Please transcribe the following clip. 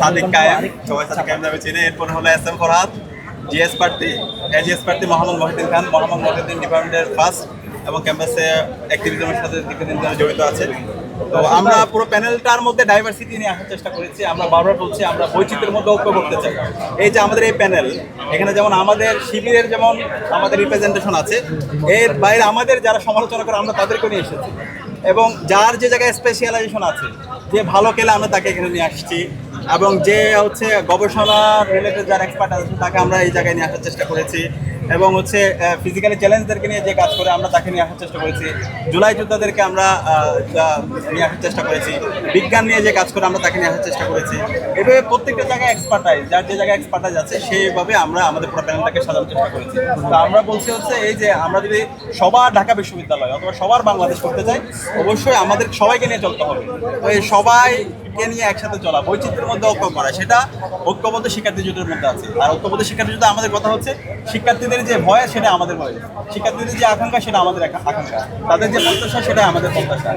সাদিক কায়েম, সবাই সাদিক কায়েম নামে চিনে। এরপর হলো এস এম ফরহাদ, জিএস প্রার্থী এজিএস প্রার্থী মোহাম্মদ মহিউদ্দিন খান। মোহাম্মদ মহিউদ্দিন ডিপার্টমেন্টের ফার্স্ট এবং ক্যাম্পাসে অ্যাক্টিভিজমের সাথে দীর্ঘদিন ধরে জড়িত আছে। তো আমরা পুরো প্যানেলটার মধ্যে ডাইভার্সিটি নিয়ে আসার চেষ্টা করেছি। আমরা বারবার বলছি, আমরা বৈচিত্র্যের মধ্যে ঐক্য করতে চাই। এই যে আমাদের এই প্যানেল এখানে যেমন আমাদের শিবিরের যেমন আমাদের রিপ্রেজেন্টেশন আছে, এর বাইরে আমাদের যারা সমালোচনা করে, আমরা তাদেরকে নিয়ে এসেছি। এবং যার যে জায়গায় স্পেশালাইজেশন আছে, যে ভালো খেলে আমরা তাকে এখানে নিয়ে আসছি। এবং যে হচ্ছে গবেষণা রিলেটেড যারা এক্সপার্ট আছে, তাকে আমরা এই জায়গায় নিয়ে আসার চেষ্টা করেছি। এবং হচ্ছে ফিজিক্যালি চ্যালেঞ্জদেরকে নিয়ে যে কাজ করে আমরা তাকে নিয়ে আসার চেষ্টা করেছি। জুলাই যোদ্ধাদেরকে আমরা নিয়ে আসার চেষ্টা করেছি। বিজ্ঞান নিয়ে যে কাজ করে আমরা তাকে নিয়ে আসার চেষ্টা করেছি। এভাবে প্রত্যেকটা জায়গায় এক্সপার্টাইজ যার যে জায়গায় এক্সপার্টাইজ আছে, সেইভাবে আমরা আমাদের পুরো প্যানেলটাকে সাজানোর চেষ্টা করেছি। তো আমরা বলছি হচ্ছে, এই যে আমরা যদি সবার ঢাকা বিশ্ববিদ্যালয় অথবা সবার বাংলাদেশ করতে চাই, অবশ্যই আমাদের সবাইকে নিয়ে চলতে হবে। তো এই সবাইকে নিয়ে একসাথে চলা, বৈচিত্র্যের মধ্যে ঐক্য করা, সেটা ঐক্যবদ্ধ শিক্ষার্থী জোটের মধ্যে আছে। আর ঐক্যবদ্ধ শিক্ষার্থী জোটে আমাদের কথা হচ্ছে, শিক্ষার্থীদের যে ভয় সেটা আমাদের ভয়। শিক্ষার্থীদের যে আকাঙ্ক্ষা, সেটা আমাদের আকাঙ্ক্ষা। তাদের যে প্রত্যাশা সেটা আমাদের প্রত্যাশা।